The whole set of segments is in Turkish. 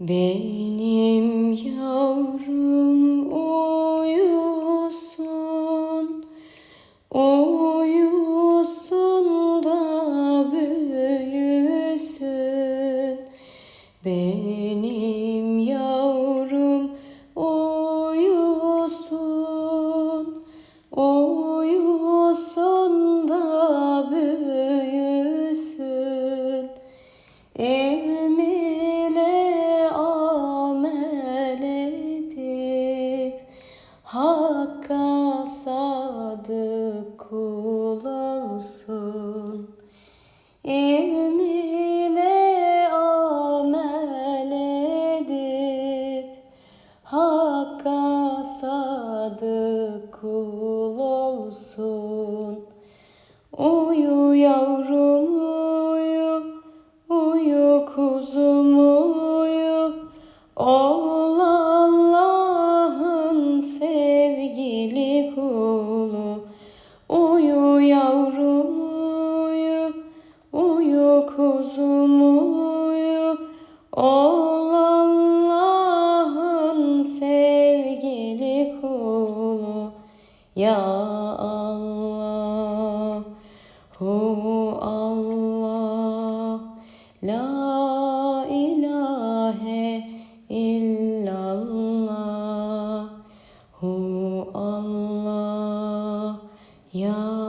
Benim yavrum uyusun, uyusun da büyüsün. Benim yavrum uyusun, uyusun da büyüsün. İlm sadık kul olsun. İlm ile amel edip Hakka sadık kul olsun. Uyu yavrum uyu, uyu kuzum uyu. Ol Allah'ın sevgili kulu. Ya Allah, Hu Allah, La Ya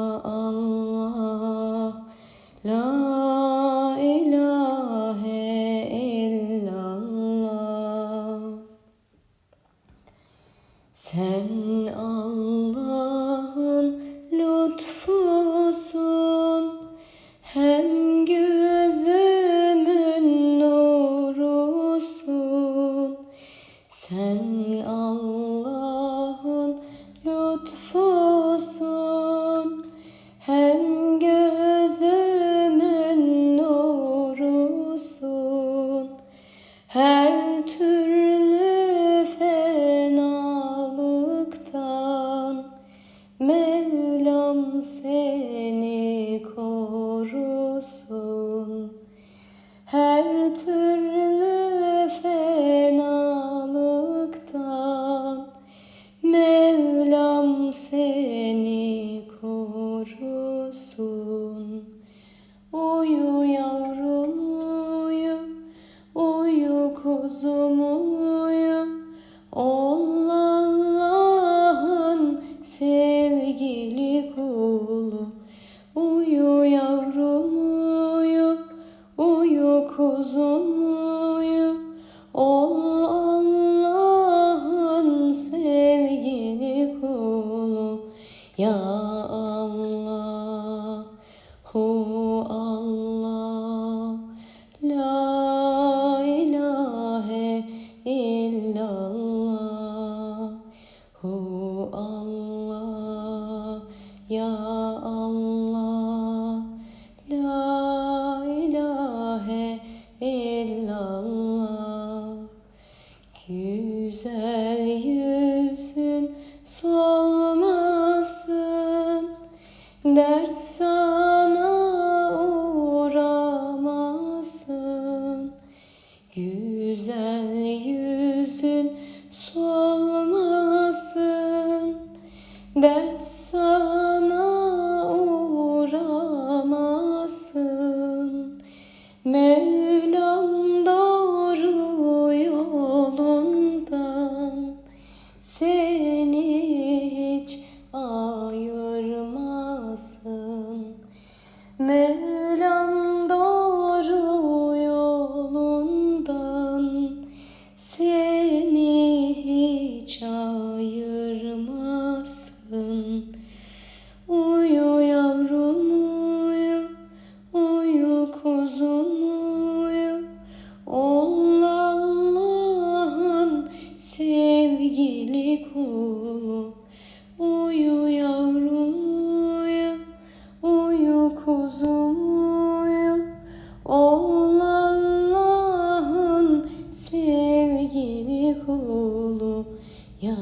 Her türlü fenalıktan Mevlam seni korusun. Uyu yavrum uyu, uyu kuzum uyu. Ol uyu kuzum uyu. Ol Allah'ın sevgili kulu. Ya Allah, Hu Allah, La ilahe illallah, dert sana uğramasın. Güzel yüzün solmasın, dert sana uğramasın. Mevlam kulu ya